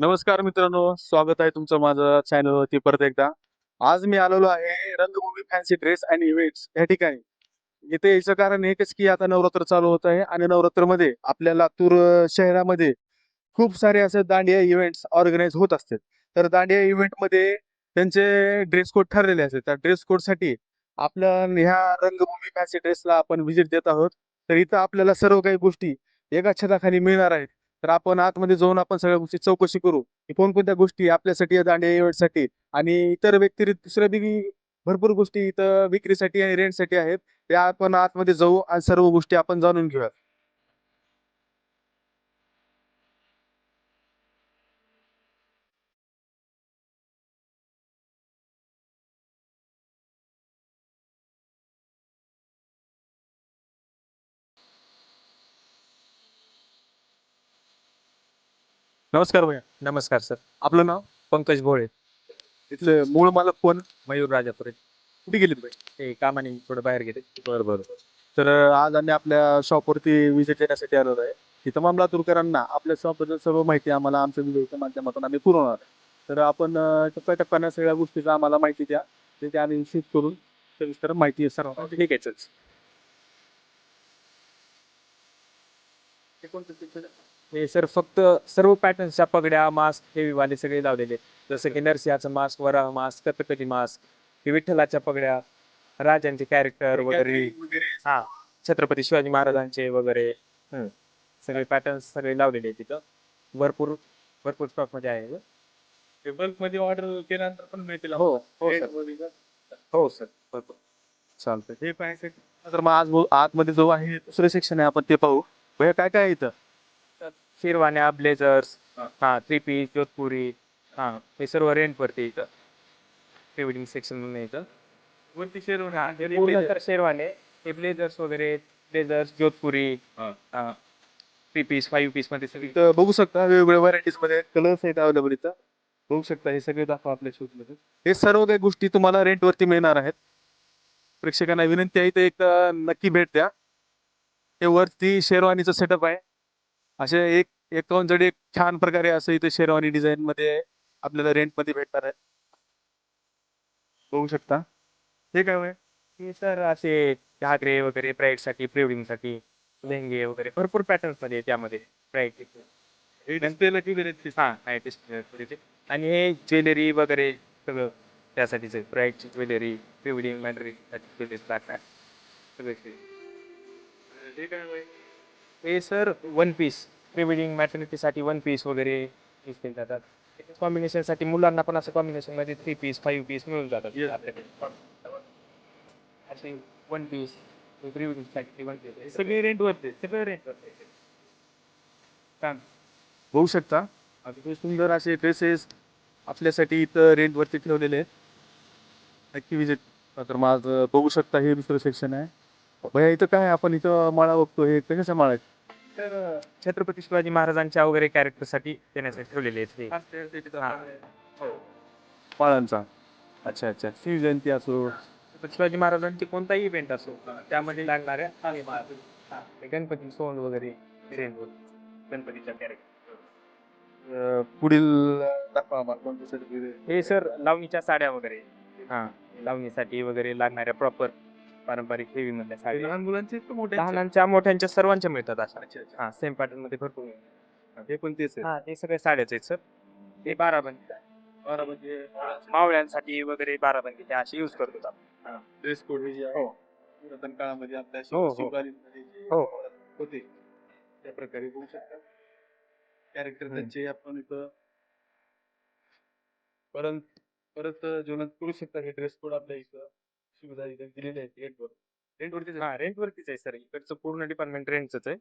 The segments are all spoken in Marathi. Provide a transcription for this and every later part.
नमस्कार मित्रांनो स्वागत आहे तुमचं माझं चॅनलवरती परत एकदा. आज मी आलेलो आहे रंगभूमी फॅन्सी ड्रेस अँड इव्हेंट्स या ठिकाणी. इथे याचं कारण एकच की आता नवरात्र चालू होत आहे आणि नवरात्रमध्ये आपल्या लातूर शहरामध्ये खूप सारे असे दांडिया इव्हेंट्स ऑर्गनाईज होत असतात. तर दांडिया इव्हेंटमध्ये त्यांचे ड्रेस कोड ठरलेले असतात. त्या ड्रेस कोडसाठी आपल्या ह्या रंगभूमी फॅन्सी ड्रेसला आपण व्हिजिट देत आहोत. तर इथं आपल्याला सर्व काही गोष्टी एका छताखाली मिळणार आहेत. तर आपण आतमध्ये जाऊन आपण सगळ्या गोष्टी चौकशी करू. की कोणकोणत्या गोष्टी आपल्यासाठी दांडे एवढसाठी आणि इतर व्यतिरिक्त दुसऱ्या बी भरपूर गोष्टी इथं विक्रीसाठी आणि रेंटसाठी आहेत. त्या आपण आतमध्ये जाऊ आणि सर्व गोष्टी आपण जाणून घेऊया. नमस्कार भैया. नमस्कार सर. आपलं नाव? पंकज भोळे. इथले मूळ मालक कोण? मयूर राजापुरे. कुठे गेलेत भाई ते कामाने थोडं बाहेर गेले. बरं बरं. तर आज आम्ही आपल्या शॉपवरती विजिट देण्यासाठी आलेलो आहे. की तमाम लातूरकरांना आपल्या शॉपबद्दल सर्व माहिती आम्हाला आमच्या व्हिडिओच्या माध्यमातून आम्ही पुरवणार तर आपण अं, टप्प्याटप्प्यानं सगळ्या गोष्टीचा आम्हाला माहिती द्या. ते त्या आम्ही शिफ्ट करून सविस्तर माहिती सर्व ठीक आहे सर हे सर फक्त सर्व पॅटर्नच्या पगड्या मास्क हेवी वाले सगळे लावलेले आहेत. जसं की नरसिंहाचं मास्क वरा मास्क कथकली मास्क हे विठ्ठलाच्या पगड्या राजांचे कॅरेक्टर वगैरे. हा छत्रपती शिवाजी महाराजांचे वगैरे. हम्म. सगळे पॅटर्न सगळे लावलेले आहेत तिथं. भरपूर भरपूर स्टॉकमध्ये आहे बल्कमध्ये ऑर्डर केल्यानंतर पण मिळतील हो हो सर. हो सर. भरपूर. चालतंय. हे पाहायचं तर मग आज आतमध्ये जो आहे दुसरं सेक्शन आहे आपण ते पाहू. भैया काय काय आहे इथं? शेरवाण्या ब्लेझर्स हा. हा थ्री पीस जोधपुरी हा हे सर्व रेंट वरती इथं. प्रिवेडिंग सेक्शन म्हणून इथं. वरती शेरवानी हे तर शेरवाने हे ब्लेझर्स वगैरे ब्लेझर्स जोधपुरी हा. थ्री पीस फाईव्ह पीसमध्ये सगळी. इथं बघू शकता वेगवेगळ्या व्हरायटीजमध्ये कलर्स आहेत अवेलेबल इथं. बघू शकता हे सगळे दाखवा आपल्या शूजमध्ये. हे सर्व काही गोष्टी तुम्हाला रेंट वरती मिळणार आहेत. प्रेक्षकांना विनंती आहे इथे एक नक्की भेट द्या. हे वरती शेरवानीचं सेटअप आहे. असे एक एकावन्न जडी एक छान प्रकारे असं इथे शेरवानी डिझाईन मध्ये आपल्याला रेंटमध्ये भेटणार आहे. बघू शकता. हे काय होय? हे सर असे घागरे वगैरे ब्राईडसाठी प्रिवेडिंगसाठी लेहंगे वगैरे भरपूर पॅटर्न्समध्ये आहे त्यामध्ये ब्राईड हे हा आहे display आणि हे ज्वेलरी वगैरे सगळं त्यासाठीच आहे. ब्राईडची ज्वेलरी प्रिवेडिंग मॅटरी ज्वेलरी लागणार. सगळे हे काय होय? हे sir one piece pre wedding मॅटर्निटीसाठी one piece वगैरे यूज केले जातात. कॉम्बिनेशनसाठी मुलांना पण असं कॉम्बिनेशनमध्ये थ्री पीस फाईव्ह पीस मिळून जातात. असे वन पीस प्री वेडिंगसाठी वन पीस सगळे रेंट वरती सगळे रेंट छान. बघू शकता. अतिशय सुंदर असे ड्रेसेस आपल्यासाठी इथं रेंट वरती ठेवलेले आहेत. नक्की विजिट तर माझं बघू शकता हे दुसरं सेक्शन आहे. भैया इथं काय? आपण इथं माळा बघतो. हे कशाच्या माळा आहेत? तर छत्रपती शिवाजी महाराजांच्या वगैरे कॅरेक्टरसाठी देण्यासाठी ठेवलेले आहेत हे. हा. माळांचा. अच्छा अच्छा. शिवजयंती असो. छत्रपती शिवाजी महाराजांची कोणताही इव्हेंट असो त्यामध्ये लागणाऱ्या हा, ते गणपती सोंड वगैरे वर. गणपतीच्या कॅरेक्टर अं, पुढील दाखवा आम्हाला कोणतं certificate हे सर लावणीच्या साड्या वगैरे. हा लावणीसाठी वगैरे लागणाऱ्या प्रॉपर पारंपरिक हेवी मधल्या आहे. साड्या लहान मुलांचे का लहानांच्या मोठ्यांच्या सर्वांच्या मिळतात अशा. अच्छा अच्छा. हा सेम पॅटर्नमध्ये भरपूर मिळतात. हे पण तेच आहे. हा हे सगळे साड्याच आहेत सर हे बाराबंदी बरं म्हणजे मावळ्यांसाठी वगैरे बाराबंदी हे असे युज करतो आपण. ड्रेस कोड जे आहे पुरातन काळामध्ये आपल्या हो, हो. शिवकालीनमध्ये जे हो. होते त्या प्रकारे बघू शकता कॅरेक्टर हम्म. त्यांचे आपण इथं परत परत जीवनात करू शकता हे ड्रेस कोड आपल्या इथं. सुविधा इथे रेंटवर रेंटवरतीच आहे. हा रेंट वरतीच आहे सर इकडचं पूर्ण डिपार्टमेंट रेंटच आहे.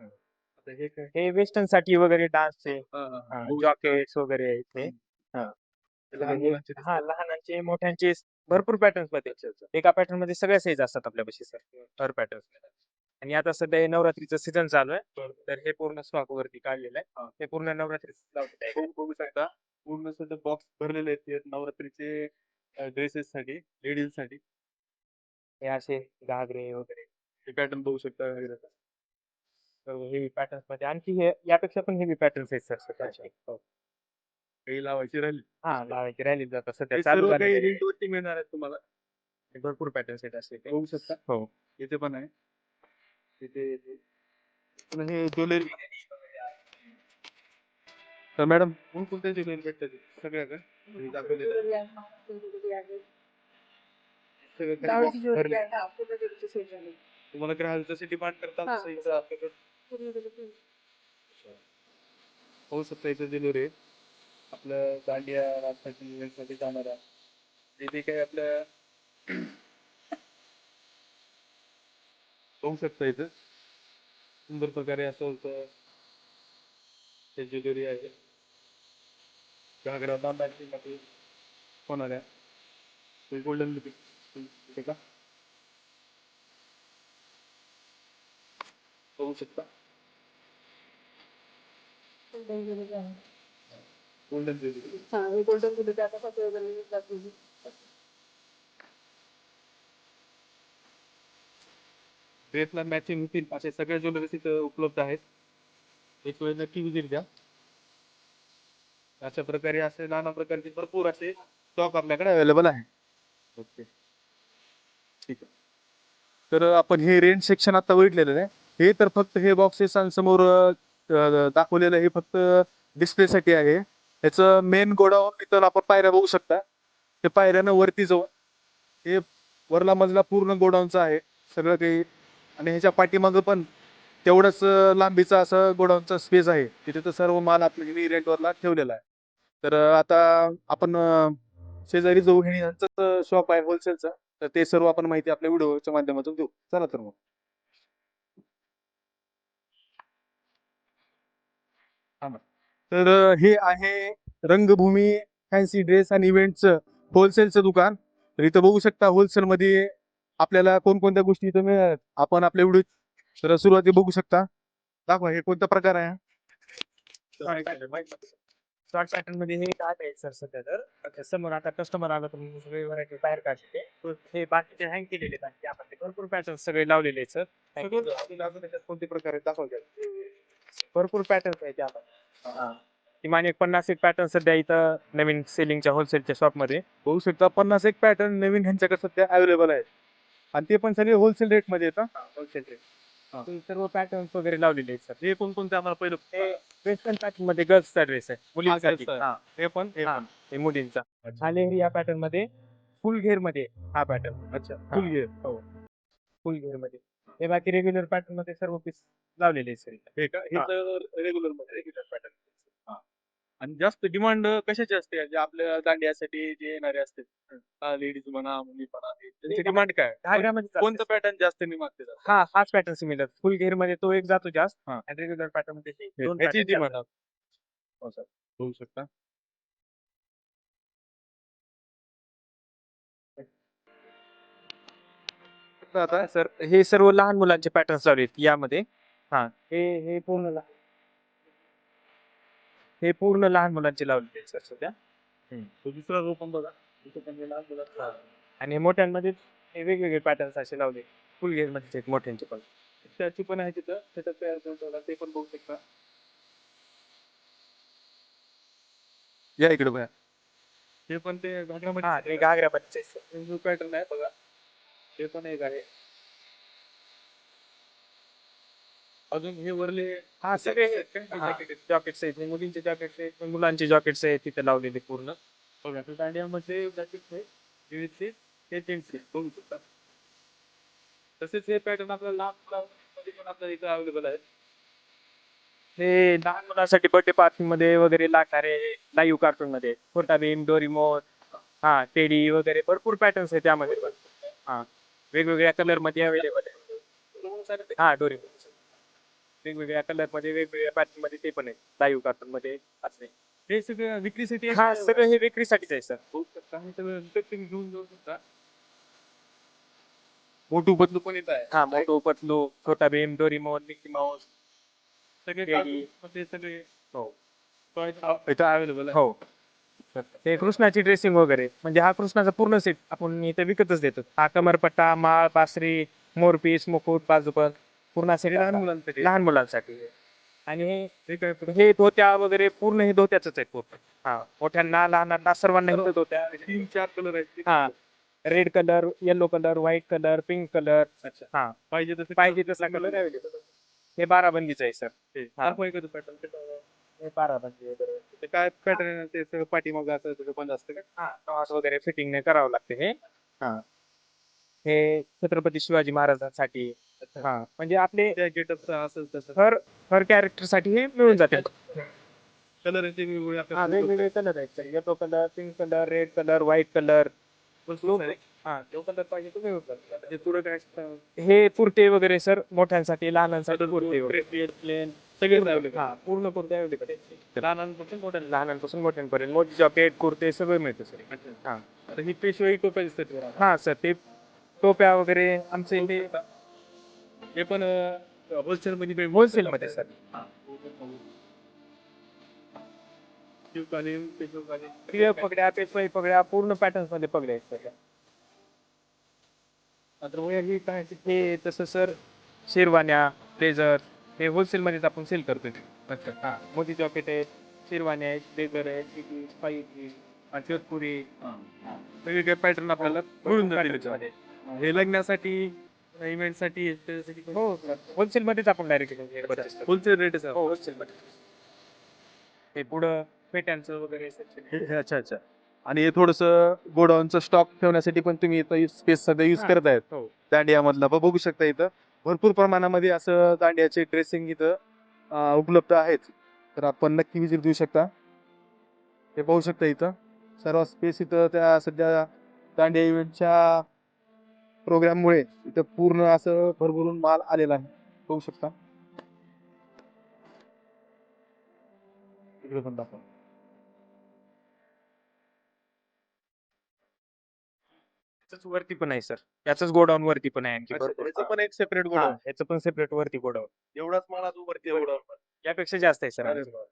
आता हे काय? हे वेस्टर्नसाठी वगैरे डान्सचे हा, हा, हा. बघू जॉकेट्स वगैरे आहेत हे. शकता. लहान मुलांचे हा लहानांचे मोठ्यांचे भरपूर पॅटर्न्समध्ये. एका पॅटर्नमध्ये सगळ्या साईज असतात आपल्यापाशी सर हर पॅटर्न आणि आता सध्या हे नवरात्रीचं सीझन चालू आहे. तर हे पूर्ण स्टॉक वरती काढलेलं आहे. हे. पूर्ण नवरात्री बघू बघू शकता. पूर्ण सध्या बॉक्स भरलेले आहेत ते नवरात्रीचे ड्रेसेस साठी लेडीजसाठी. हे असे घागरे वगैरे हे पॅटर्न बघू शकता हेवी पॅटर्न्स मध्ये आणखी हे। यापेक्षा पण हेवी पॅटर्न्स आहेत सर सध्याचे. काही लावायची राहिली हा लावायची राहिली जातात सध्या चालू काही rent वरती मिळणार आहेत तुम्हाला? भरपूर पॅटर्न सेट असते ते. बघू शकता हो। इथे पण आहे. इथे इथे. हे ज्वेलरी तर मॅडम कोणकोणत्या ज्वेलरी भेटतात? सगळ्या का? दाखवले सगळं काही भरले. तुम्हाला ग्राहक जसे डिमांड करतात हा. तसं इथं आपल्याकडे होऊ शकतं इथं ज्वेलरी आहे. आपलं दांडिया राजसाठी इव्हेंटसाठी जाणारा इथे काही आपल्या होऊ शकतं इथं. सुंदर प्रकारे असं होतं. ते ज्वेलरी आहे. घागरा दांडाची मध्ये होणाऱ्या गोल्डन लिपिक का होऊ शकता गोल्डन ज्वेलरी ड्रेसला मॅचिंग होतील असे सगळ्या ज्वेलरीज इथं उपलब्ध आहेत एक वेळ नक्की विजिट द्या अशा प्रकारे असे नाना प्रकारचे भरपूर असे स्टॉक आपल्याकडे अवेलेबल आहे. ओके ठीक आहे. तर आपण हे रेंट सेक्शन आता बघितलेलं आहे. हे तर फक्त हे बॉक्सेस समोर दाखवलेलं हे फक्त डिस्प्लेसाठी आहे. ह्याचं मेन गोडाऊन इथं आपण पायऱ्या बघू शकता. ते पायऱ्यानं वरती जाऊन हे वरला मजला पूर्ण गोडाऊनचा आहे. सगळं काही आणि ह्याच्या पाठीमागं पण तेवढंच अं, लांबीचा असं गोडाऊनचा स्पेस आहे. तिथे तर सर्व माल आपल्या रेंटवरला ठेवलेला आहे. तर आता आपण शेजारी जाऊ. हे यांचं शॉप आहे होलसेलचं तर ते सर्व आपण माहिती आपल्या व्हिडिओच्या माध्यमातून देऊ. चला तर मग. तर हे आहे रंगभूमी फॅन्सी ड्रेस आणि इव्हेंटचं होलसेलचं दुकान. तर इथं बघू शकता होलसेल मध्ये आपल्याला कोणकोणत्या गोष्टी इथं मिळतात आपण आपल्या व्हिडिओ तर सुरुवाती बघू शकता. दाखवा हे कोणता प्रकार आहे? शॉर्ट पॅटर्नमध्ये हे काय आहे सर सध्या तर? समोर आता कस्टमर आला तर सगळे व्हरायटी बाहेर काढते. हे बाकीचे हँग केलेले आहेत आपण ते भरपूर पॅटर्न सगळे लावलेले आहेत सर अजून त्याच्यात कोणते प्रकार आहेत दाखवा की. भरपूर पॅटर्न आहेत आपण किमान एक पन्नास एक पॅटर्न सध्या इथं नवीन सेलिंगच्या होलसेलच्या शॉपमध्ये. बघू शकता पन्नास एक पॅटर्न नवीन ह्यांच्याकडे सध्या अवेलेबल आहेत. आणि ते पण सगळे होलसेल रेटमध्ये येतात होलसेल सर्व पॅटर्न वगैरे लावलेले आहेत सर. हे कोणकोणते आम्हाला पहिलं हे वेस्टर्न पॅटर्नमध्ये गर्ल्सचा ड्रेस आहे मुलींसाठी. चा. हा हे पण हे हा. पण हे मुलींचा. आणि या पॅटर्नमध्ये फुल घेरमध्ये हा पॅटर्न अच्छा. फुल घे फुल घेरमध्ये. हे बाकी रेग्युलर पॅटर्नमध्ये सर्व पीस लावलेले आहेत सर. हे का? हे हा. रेग्युलरमध्ये रेग्युलर पॅटर्न आणि जास्त डिमांड कशाची असते जे आपल्या दांडियासाठी जे येणारे असते. लेडीज म्हणा मुली म्हणा त्यांची डिमांड काय? कोणतं पॅटर्न जास्त मागते हा हाच पॅटर्न सिमिलर फुल घेरमध्ये तो एक जातो जास्त हा. आणि रेग्युलर पॅटर्नमध्ये हे डिमांड. होऊ शकता. आता सर हे सर्व लहान मुलांचे पॅटर्न्स लावले आहेत यामध्ये. हा. हे हे पूर्ण लहान हे पूर्ण लहान मुलांचे लावलेले आहेत सर सध्या. तो दुसरा रो पण बघा. तिथं पण हे लहान मुलांचं. आणि हे मोठ्यांमध्ये हे वेगवेगळे पॅटर्न्स असे लावले. फुल घेरमध्ये आहेत मोठ्यांचे पण. त्याची पण आहे तिथं. त्याच्यात तयार करून ठेवला. ते पण बघू शकता. या इकडे बघा. हे पण ते हा हे घागऱ्या पॅटर्न पॅटर्न आहे बघा. ते पण एक आहे. अजून हे वरले हा सगळे जॉकेट्स आहेत मुलींचे जॉकेट्स आहेत मुलांचे जॉकेट्स आहेत तिथे लावलेले पूर्ण. बघा ते दांडियामध्ये जॅकेट आहे विविधचे ते बघू शकता. तसेच हे पॅटर्न आपल्याला लहान मुलांमध्ये पण आपल्या इथं अवेलेबल आहे हे लहान मुलांसाठी बर्थडे पार्टी मध्ये वगैरे लागणारे लाईव्ह कार्टून मध्ये छोटा भीम डोरीमोन हा टेडी वगैरे भरपूर पॅटर्न्स आहे त्यामध्ये पण. हा वेगवेगळ्या कलरमध्ये अवेलेबल आहे हा डोरीमोन. वेगवेगळ्या कलरमध्ये वेगवेगळ्या पॅटर्नमध्ये ते पण आहे. लाईव्ह कार्टून मध्ये असणे हे सगळं विक्रीसाठी हा सगळं हे विक्रीसाठीच आहे सर शकता हे सगळं विकत घेऊन जाऊ शकता. मोठू बदलू पण येत आहे. हा मोटो पतलू छोटा भीम डोरीमोन मिकी माऊस सगळे मध्ये सगळे हो. toys इथं अवेलेबल आहे हो. ते कृष्णाची ड्रेसिंग वगैरे म्हणजे हा कृष्णाचा पूर्ण सेट आपण इथे विकतच देतो. हा कमरपट्टा माळ बासरी मोरपीस मुकुट बाजूपण. पूर्ण हे लहान मुलांसाठी. लहान मुलांसाठी. आणि हे धोत्या वगैरे पूर्ण हे धोत्याच आहे पूर्ण. हा मोठ्यांना लहानांना सर्वांना इथं धोत्या. तीन चार कलर आहेत हा red colour yellow colour white colour pink colour अच्छा. हा पाहिजे तसं पाहिजे तसा कलर अवेलेबल हे बारा बंदीचं आहे सर हा. हे. ते काय पॅटर्न ते सगळं पाठीमागं असं त्याचं बंद असतं का हा टॉस वगैरे फिटिंग ने करावं लागते हे. हा. हे छत्रपती शिवाजी महाराजांसाठी हा म्हणजे आपले त्या गेटअप असेल तसं हर हर कॅरेक्टरसाठी हे मिळून जाते. कलर वेगवेगळे हा आपल्याला वेगवेगळे कलर आहेत. Yellow colour pink colour red colour white colour हा जो कलर पाहिजे तो मिळून जातो. हे पुढं काय असतं? हे कुर्ते वगैरे सर मोठ्यांसाठी लहानांसाठी कुर्ते वगैरे. Plain available. हा पूर्ण कुर्ते अवेलेबल लहानांपासून मोठ्या लहानांपासून मोठ्यांपर्यंत मोठी जॉकेट कुर्ते सगळं मिळतं सर. अच्छा. हा. आता ही पेशवाई टोप्या दिसतात. हा सर ते टोप्या वगैरे आमचे इथे हे पण होलसेल मध्ये होलसेल मध्ये सर क्लिअर पगड्या पेशवाई पगड्या पूर्ण पॅटर्न्समध्ये पगड्या आहेत आता हे काय हे तसं सर शेरवान्या ब्लेझर हे होलसेल मध्येच आपण सेल करतोय. हा मोदी जॉकेट आहेत शेरवान्या आहेत ब्लेझर आहेत जोधपुरी वेगवेगळे पॅटर्न आपल्याला मिळून जातील. हे लग्नासाठी इव्हेंटसाठी हो होलसेल मध्येच आपण डायरेक्ट होलसेल रेट आहे हो होलसेल मध्ये. हे पुढं पेट्यांचं वगैरे. हे अच्छा अच्छा. आणि हे थोडस गोडाऊनचं स्टॉक ठेवण्यासाठी पण तुम्ही इथं स्पेस सध्या युज. करत आहेत हो. दांडियामधला ब- बघू शकता इथं. भरपूर प्रमाणामध्ये असं दांडियाचे ड्रेसिंग इथं अं, उपलब्ध आहेत. तर आपण नक्की विजिट देऊ शकता. हे पाहू शकता इथं. सर्व स्पेस इथं त्या सध्या दांडिया इव्हेंटच्या प्रोग्राममुळे इथं पूर्ण असं भरभरून माल आलेला आहे. बघू शकता. इकडे पण दाखवा. वरती पण आहे सर. याच गोडाऊन वरती पण आहे आणखी अच्छा, भरपूर. याचं पण एक सेपरेट हा, गोडाऊन याचं पण सेपरेट वरती गोडाऊन. एवढाच माल तू वरती गोडाऊन यापेक्षा जास्त आहे सर आमचं.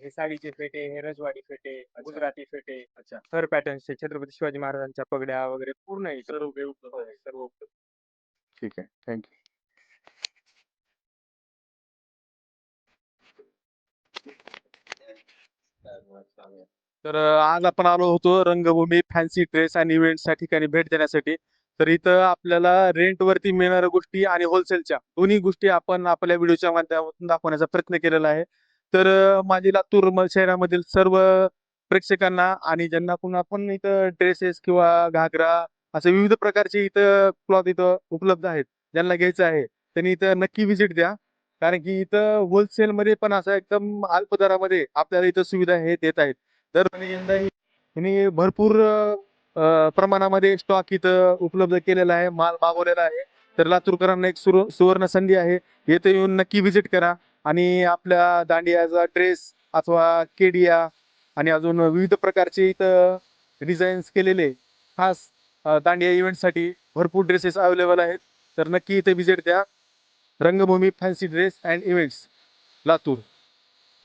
हा, साडीचे फेटे हे रजवाडी फेटे गुजराती फेटे अच्छा. थर पॅटर्नचे छत्रपती शिवाजी महाराजांच्या पगड्या वगैरे पूर्ण आहे इथं. सर्व काही उपलब्ध हो, आहे. सर्व उपलब्ध. ठीक आहे थँक्यू तर अं, आज आपण आलो होतो रंगभूमी फॅन्सी ड्रेस आणि इव्हेंट्स या ठिकाणी भेट देण्यासाठी तर इथं आपल्याला रेंट वरती मिळणाऱ्या गोष्टी आणि होलसेलच्या दोन्ही गोष्टी आपण आपल्या व्हिडिओच्या माध्यमातून दाखवण्याचा प्रयत्न केलेला आहे तर माझी लातूर शहरामधील सर्व प्रेक्षकांना आणि ज्यांना पुन्हा पण इथं ड्रेसेस किंवा घागरा असे विविध प्रकारचे इथं क्लॉथ इथं उपलब्ध आहेत ज्यांना घ्यायचं आहे त्यांनी इथं नक्की व्हिजिट द्या. कारण की इथं होलसेल मध्ये पण असं एकदम अल्प दरामध्ये आपल्याला इथं सुविधा हे देत आहेत. तर भरपूर प्रमाणामध्ये स्टॉक इथं उपलब्ध केलेला आहे माल मागवलेला आहे. तर लातूरकरांना एक सुवर्ण संधी आहे. येथे येऊन नक्की व्हिजिट करा. आणि आपल्या दांडियाचा ड्रेस अथवा केडिया आणि अजून विविध प्रकारचे इथं डिझाईन्स केलेले खास दांडिया इव्हेंटसाठी भरपूर ड्रेसेस अवेलेबल आहेत. तर नक्की इथे व्हिजिट द्या. Rangbhoomi fancy dress and events Latur.